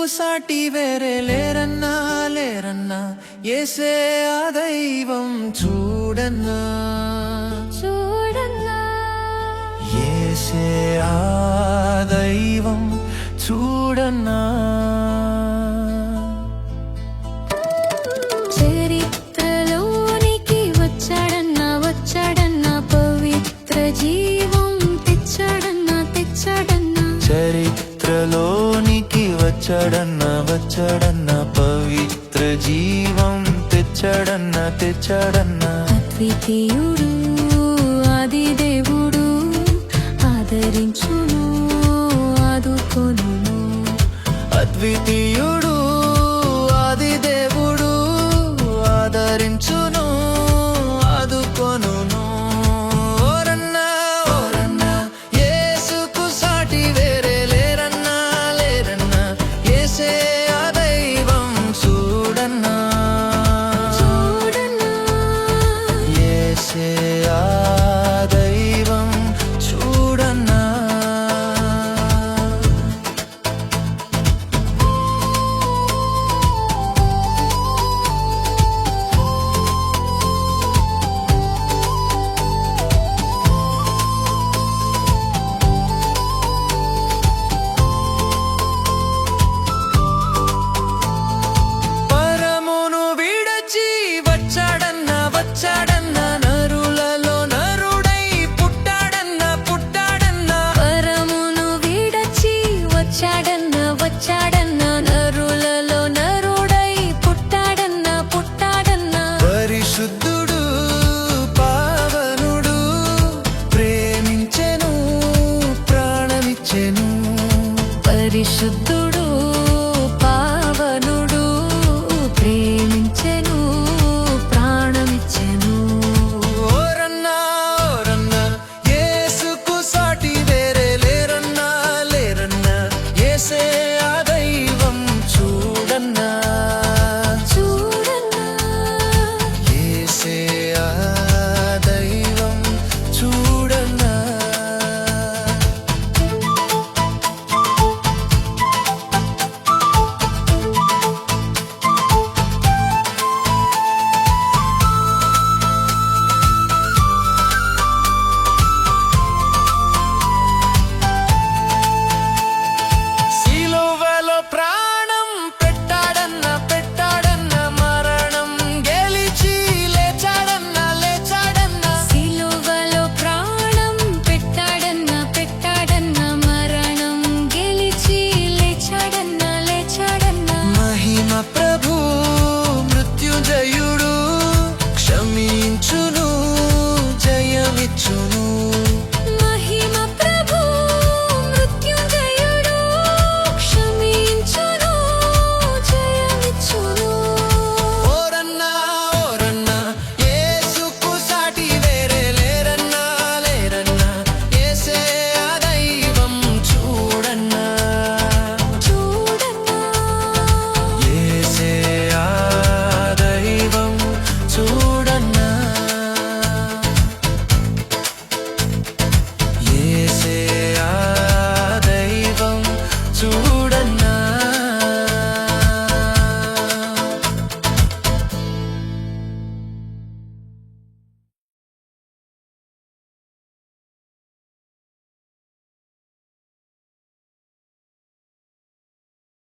యేసుకు సాటి వేరే లేరన్నా లేరన్నా ఏసే ఆ దైవం చూడన్నా. చూడన్నా. ఏసే ఆ దైవం చూడన్నా. చరిత్రలోనికి వచ్చాడన్నా వచ్చాడన్నా పవిత్ర జీవం తెచ్చాడన్నా తెచ్చాడన్నా. చరిత్రలోనికి వచ్చాడన్న వచ్చాడన్న పవిత్ర జీవం తెచ్చాడన్న తెచ్చాడన్న. అద్వితీయుడు ఆది దేవుడు ఆదరించును ఆదుకొనును. అద్వితీయుడు say వచ్చాడన్న వచ్చాడన్న నరులలో నరుడై పుట్టాడన్న పుట్టాడన్న. పరిశుద్ధుడు పావనుడు ప్రేమించెను ప్రాణమిచ్చెను. పరిశుద్ధుడు ser. na